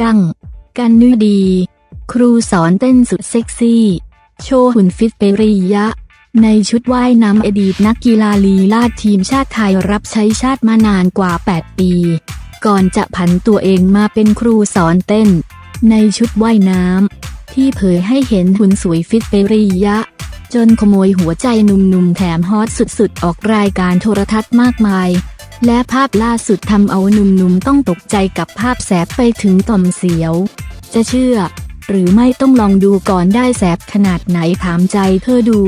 กั้ง กันนุดี ครูสอนเต้นสุดเซ็กซี่ โชว์หุ่นฟิตเปริยะ ในชุดว่ายน้ำอดีตนักกีฬาลีลาดทีมชาติไทยรับใช้ชาติมานานกว่า 8 ปี ก่อนจะผันตัวเองมาเป็นครูสอนเต้น ในชุดว่ายน้ำที่เผยให้เห็นหุ่นสวยฟิตเปริยะจนขโมยหัวใจหนุ่มๆแถมฮอตสุดๆ ออกรายการโทรทัศน์มากมาย และภาพล่าสุดทำเอาหนุ่มๆต้องตกใจกับภาพแสบไปถึงต่อมเสียว จะเชื่อ หรือไม่ต้องลองดูก่อนได้แสบขนาดไหนถามใจเธอดู